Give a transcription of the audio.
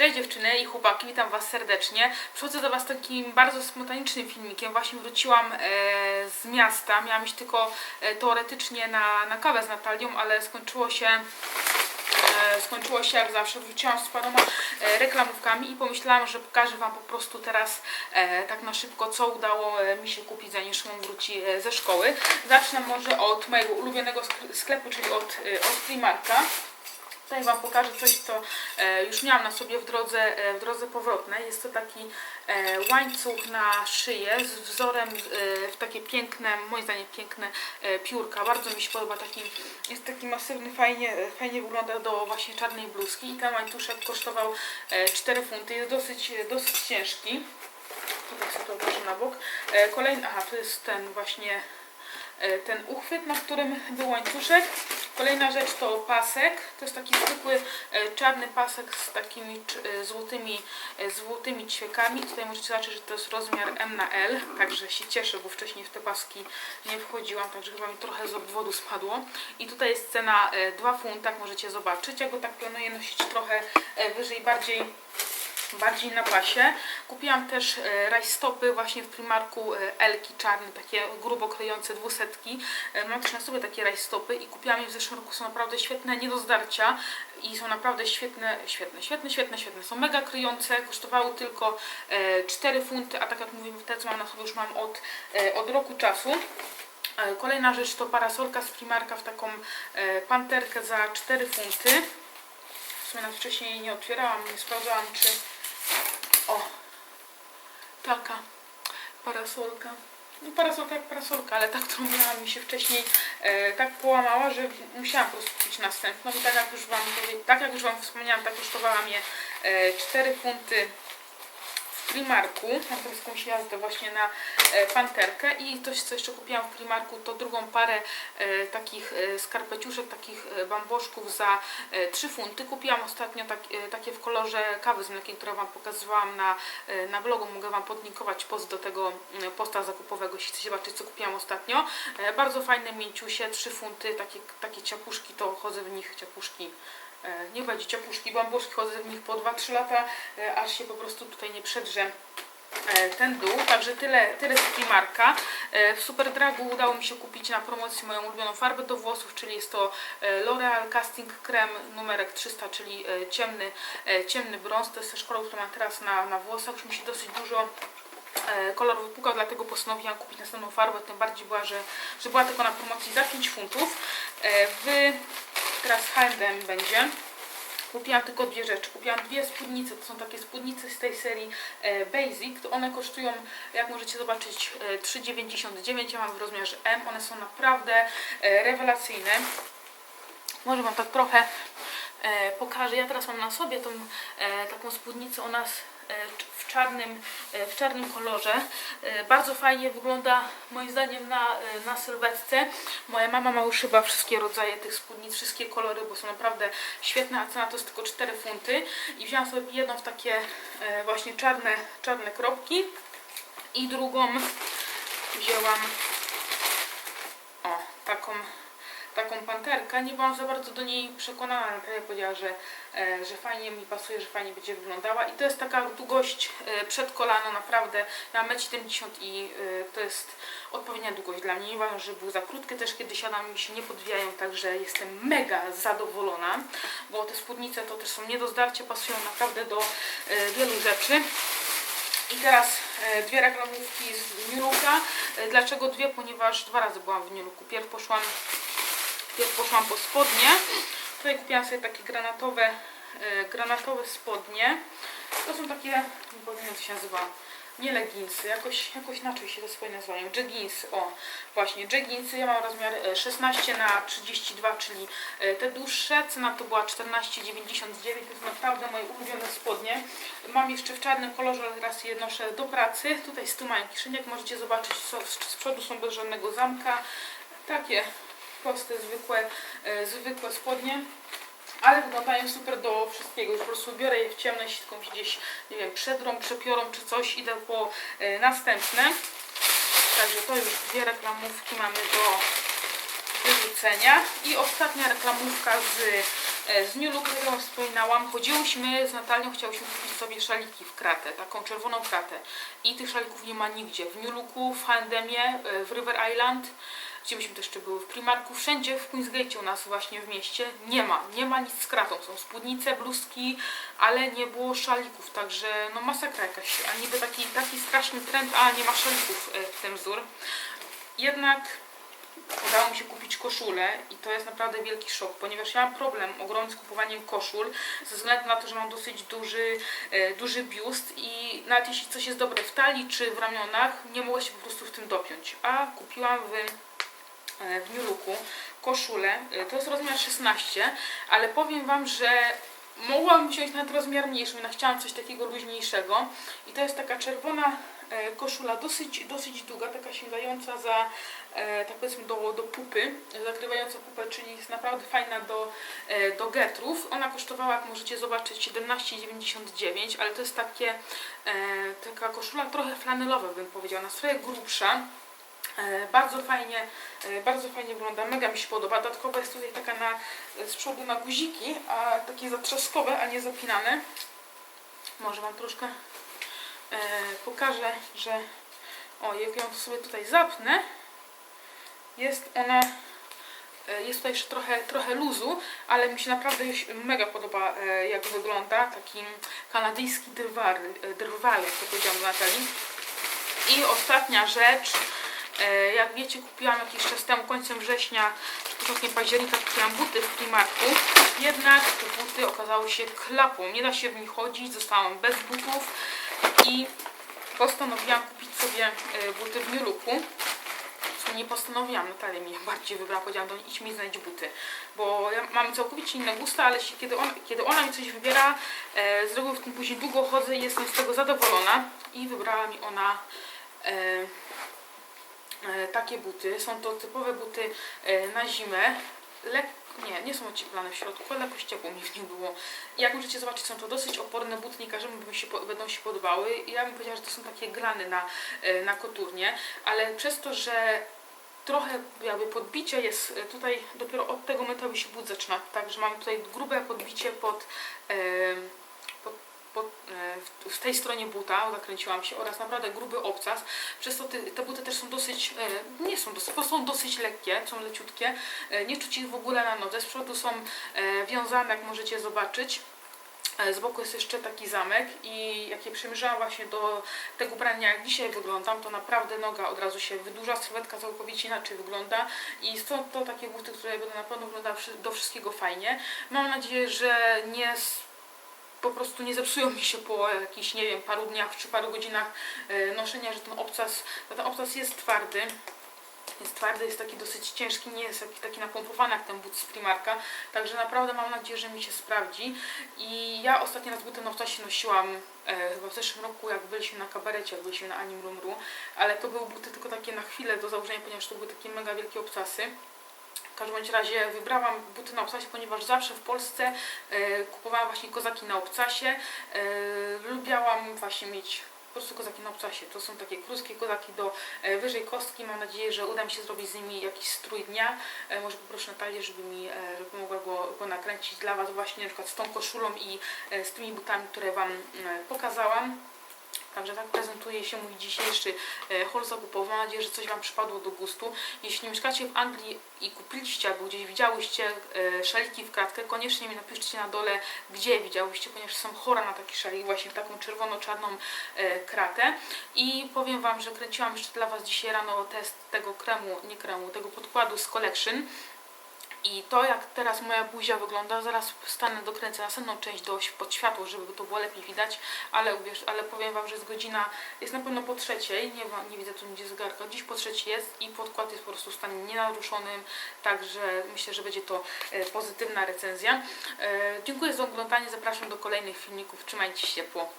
Cześć dziewczyny i chłopaki, witam Was serdecznie. Przychodzę do Was takim bardzo spontanicznym filmikiem. Właśnie wróciłam e, z miasta. Miałam iść tylko e, teoretycznie na, na kawę z Natalią, ale skończyło się e, skończyło się jak zawsze. Wróciłam z paroma reklamówkami i pomyślałam, że pokażę Wam po prostu teraz tak na szybko, co udało mi się kupić, zanim Szymon wróci ze szkoły. Zacznę może od mojego ulubionego sk- sklepu, czyli od, od Primarka. Tutaj Wam pokażę coś, co e, już miałam na sobie w drodze, e, w drodze powrotnej. Jest to taki e, łańcuch na szyję z wzorem w takie piękne, moim zdaniem piękne piórka. Bardzo mi się podoba taki, jest taki masywny, fajnie, fajnie wygląda do właśnie czarnej bluzki i ten łańcuszek kosztował e, 4 funty. Jest dosyć, dosyć ciężki. Tutaj sobie to odłożę na bok. Kolejny, aha, to jest ten właśnie ten uchwyt, na którym był łańcuszek. Kolejna rzecz to pasek. To jest taki zwykły e, czarny pasek z takimi e, złotymi, e, złotymi ćwiekami. Tutaj możecie zobaczyć, że to jest rozmiar M na L, także się cieszę, bo wcześniej w te paski nie wchodziłam, także chyba mi trochę z obwodu spadło. I tutaj jest cena e, 2 funta, możecie zobaczyć. Ja go tak planuję nosić trochę wyżej, bardziej bardziej na pasie. Kupiłam też e, rajstopy właśnie w Primarku e, Elki czarne, takie grubo klejące dwusetki. E, Mam też na sobie takie rajstopy i kupiłam je w zeszłym roku. Są naprawdę świetne, nie do zdarcia i są naprawdę świetne, świetne, świetne, świetne, świetne. Są mega kryjące, kosztowały tylko e, 4 funty, a tak jak mówię, te co mam na sobie już mam od, od roku czasu. Kolejna rzecz to parasolka z Primarka w taką panterkę za 4 funty. W sumie nawet wcześniej nie otwierałam, nie sprawdzałam czy... Taka parasolka. No parasolka jak parasolka, ale ta, którą miałam mi się wcześniej e, tak połamała, że musiałam po prostu kupić następną. I tak jak już Wam, tak jak już wam wspomniałam, tak kosztowała mnie e, 4 funty Primarku. Mam teraz jakąś jazdę właśnie na e, panterkę i coś, co jeszcze kupiłam w Primarku, to drugą parę e, takich e, skarpeciuszek, takich bamboszków za e, 3 funty. Kupiłam ostatnio tak, takie w kolorze kawy z mlekiem, które Wam pokazywałam na, na blogu. Mogę Wam podlinkować post do tego mm, posta zakupowego, jeśli chcecie zobaczyć, co kupiłam ostatnio. Bardzo fajne mięciusie, 3 funty, takie, takie ciapuszki, to chodzę w nich ciapuszki. E, nie będzie ciapuszki, bambuszki, chodzę w nich po 2-3 lata, e, aż się po prostu tutaj nie przedrze e, ten dół, także tyle, tyle z Primarka. W Superdragu udało mi się kupić na promocji moją ulubioną farbę do włosów, czyli jest to L'Oreal Casting Creme numerek 300, czyli ciemny, ciemny brąz. To jest też kolor, który mam teraz na, na włosach. Już mi się dosyć dużo kolor wypukał, dlatego postanowiłam kupić następną farbę, tym bardziej była, że, że była tylko na promocji za 5 funtów. W, teraz H&M będzie. Kupiłam tylko dwie rzeczy. Kupiłam dwie spódnice, to są takie spódnice z tej serii e, Basic. To one kosztują, jak możecie zobaczyć, e, 3,99. Ja mam w rozmiarze M. One są naprawdę e, rewelacyjne. Może Wam tak trochę e, pokażę. Ja teraz mam na sobie tą e, taką spódnicę. Ona e, w czarnym, e, w czarnym kolorze. E, bardzo fajnie wygląda moim zdaniem na, e, na sylwetce. Moja mama ma już chyba wszystkie rodzaje tych spódnic, wszystkie kolory, bo są naprawdę świetne, a cena to jest tylko 4 funty. I wzięłam sobie jedną w takie e, właśnie czarne, czarne kropki i drugą wzięłam o, taką taką panterkę. Nie byłam za bardzo do niej przekonana. Natalia powiedziała, że, e, że fajnie mi pasuje, że fajnie będzie wyglądała. I to jest taka długość e, przed kolano, naprawdę. Ja mam 1,70 m i e, to jest odpowiednia długość dla mnie. Nie uważam, że były za krótkie. Też kiedy siadam mi się nie podwijają, także jestem mega zadowolona, bo te spódnice to też są nie do zdarcia, pasują naprawdę do wielu rzeczy. I teraz dwie reklamówki z Niuluka. E, dlaczego dwie? Ponieważ dwa razy byłam w Niuluku. Pierw poszłam Pierw poszłam po spodnie. Tutaj kupiłam sobie takie granatowe, e, granatowe spodnie. To są takie, nie jak to się nazywa, nie leginsy, jakoś, jakoś inaczej się te spodnie nazywają. Jegginsy, o właśnie, jegginsy. Ja mam rozmiar e, 16 na 32, czyli e, te dłuższe. Cena to była 14,99. To jest naprawdę moje ulubione spodnie. Mam jeszcze w czarnym kolorze, ale teraz je noszę do pracy. Tutaj z tyłu mają kieszenie, jak możecie zobaczyć, są, z przodu są bez żadnego zamka. Takie proste, zwykłe, e, zwykłe spodnie. Ale wyglądają super do wszystkiego. Już po prostu biorę je w ciemność, jakąś gdzieś, nie wiem, przedrą, przepiorą czy coś. Idę po e, następne. Także to już dwie reklamówki mamy do wyrzucenia. I ostatnia reklamówka z E, Z New Look, wam wspominałam, chodziłyśmy z Natalią, chciałyśmy kupić sobie szaliki w kratę, taką czerwoną kratę. I tych szalików nie ma nigdzie. W New Looku, w H&M-ie, e, w River Island, gdzie myśmy też jeszcze były, w Primarku, wszędzie w Queensgate u nas właśnie w mieście nie ma. Nie ma nic z kratą. Są spódnice, bluzki, ale nie było szalików, także no masakra jakaś. A niby taki, taki straszny trend, a nie ma szalików e, w ten wzór. Jednak udało mi się kupić koszulę i to jest naprawdę wielki szok, ponieważ ja mam problem ogromny z kupowaniem koszul ze względu na to, że mam dosyć duży, e, duży biust i nawet jeśli coś jest dobre w talii czy w ramionach, nie mogę się po prostu w tym dopiąć. A kupiłam w, w New Looku koszulę, e, to jest rozmiar 16, ale powiem Wam, że mogłam wziąć nawet rozmiar mniejszy, jednak chciałam coś takiego luźniejszego i to jest taka czerwona e, koszula, dosyć, dosyć długa, taka sięgająca za, e, tak powiedzmy, do, do pupy, zakrywająca pupę, czyli jest naprawdę fajna do, e, do getrów. Ona kosztowała, jak możecie zobaczyć, 17,99, ale to jest takie, e, taka koszula trochę flanelowa, bym powiedziała, na swoje grubsza. E, Bardzo fajnie, e, bardzo fajnie wygląda, mega mi się podoba. Dodatkowo jest tutaj taka na, z przodu na guziki, a takie zatrzaskowe, a nie zapinane. Może Wam troszkę e, pokażę, że o, jak ją sobie tutaj zapnę, jest ona, jest tutaj jeszcze trochę, trochę luzu, ale mi się naprawdę mega podoba, jak wygląda. Taki kanadyjski drwal, drwal jak to powiedziałam Natalii. I ostatnia rzecz, jak wiecie kupiłam jakiś czas temu, końcem września, początkiem października kupiłam buty w Primarku, jednak te buty okazały się klapą, nie da się w nich chodzić, zostałam bez butów i postanowiłam kupić sobie e, buty w New Looku. Nie postanowiłam, Natalia mi bardziej wybrała, powiedziałam do niej, idź mi znajdź buty, bo ja mam całkowicie inne gusta, ale się, kiedy, on, kiedy ona mi coś wybiera, e, z reguły w tym później długo chodzę i jestem z tego zadowolona. I wybrała mi ona e, e, takie buty. Są to typowe buty e, na zimę. Lek nie, nie są ocieplane w środku, ale jakoś ciepło mi w nich było. Jak możecie zobaczyć, są to dosyć oporne buty, nie każdemu się, będą się podobały. Ja bym powiedziała, że to są takie glany na, e, na koturnie, ale przez to, że trochę jakby podbicie jest e, tutaj dopiero od tego momentu jakby się but zaczyna. Także mamy tutaj grube podbicie pod, e, e, w, w tej stronie buta, zakręciłam się, oraz naprawdę gruby obcas. Przez to ty, te buty też są dosyć, e, nie są dosyć, prostu są dosyć lekkie, są leciutkie. E, nie czuć ich w ogóle na nodze. Z przodu są e, wiązane, jak możecie zobaczyć. E, Z boku jest jeszcze taki zamek i jak je przymierzałam właśnie do tego ubrania, jak dzisiaj wyglądam, to naprawdę noga od razu się wydłuża, sylwetka całkowicie inaczej wygląda i są to takie buty, które będą na pewno wyglądały do wszystkiego fajnie. Mam nadzieję, że nie po prostu nie zepsują mi się po jakichś, nie wiem, paru dniach czy paru godzinach e, noszenia, że ten obcas, ten obcas jest twardy. Jest twardy, jest taki dosyć ciężki, nie jest taki, taki napompowany jak ten but z Primarka, także naprawdę mam nadzieję, że mi się sprawdzi. I ja ostatni raz buty na obcasie nosiłam e, chyba w zeszłym roku, jak byliśmy na kabarecie, jak byliśmy na Anim Rumru, ale to były buty tylko takie na chwilę do założenia, ponieważ to były takie mega wielkie obcasy. Każdym razie wybrałam buty na obcasie, ponieważ zawsze w Polsce e, kupowałam właśnie kozaki na obcasie. E, lubiałam właśnie mieć po prostu kozaki na obcasie. To są takie krótkie kozaki do e, wyżej kostki. Mam nadzieję, że uda mi się zrobić z nimi jakiś strój dnia. Może poproszę Natalię, żeby mi żeby mogła go, go nakręcić dla Was właśnie na przykład z tą koszulą i z tymi butami, które Wam pokazałam. Także tak prezentuje się mój dzisiejszy e, haul zakupowy. Mam nadzieję, że coś Wam przypadło do gustu. Jeśli mieszkacie w Anglii i kupiliście albo gdzieś widziałyście e, szaliki w kratkę, koniecznie mi napiszcie na dole, gdzie widziałyście, ponieważ są chora na taki szalik, właśnie taką czerwono-czarną e, kratę. I powiem Wam, że kręciłam jeszcze dla Was dzisiaj rano test tego kremu, nie kremu, tego podkładu z Collection. I to jak teraz moja buzia wygląda, zaraz wstanę, dokręcę następną część do, pod światło, żeby to było lepiej widać, ale uwierz, ale powiem Wam, że jest godzina, jest na pewno po trzeciej, nie, nie widzę tu nigdzie zegarka, dziś po trzeciej jest i podkład jest po prostu w stanie nienaruszonym, także myślę, że będzie to e, pozytywna recenzja. E, dziękuję za oglądanie, zapraszam do kolejnych filmików, trzymajcie się ciepło.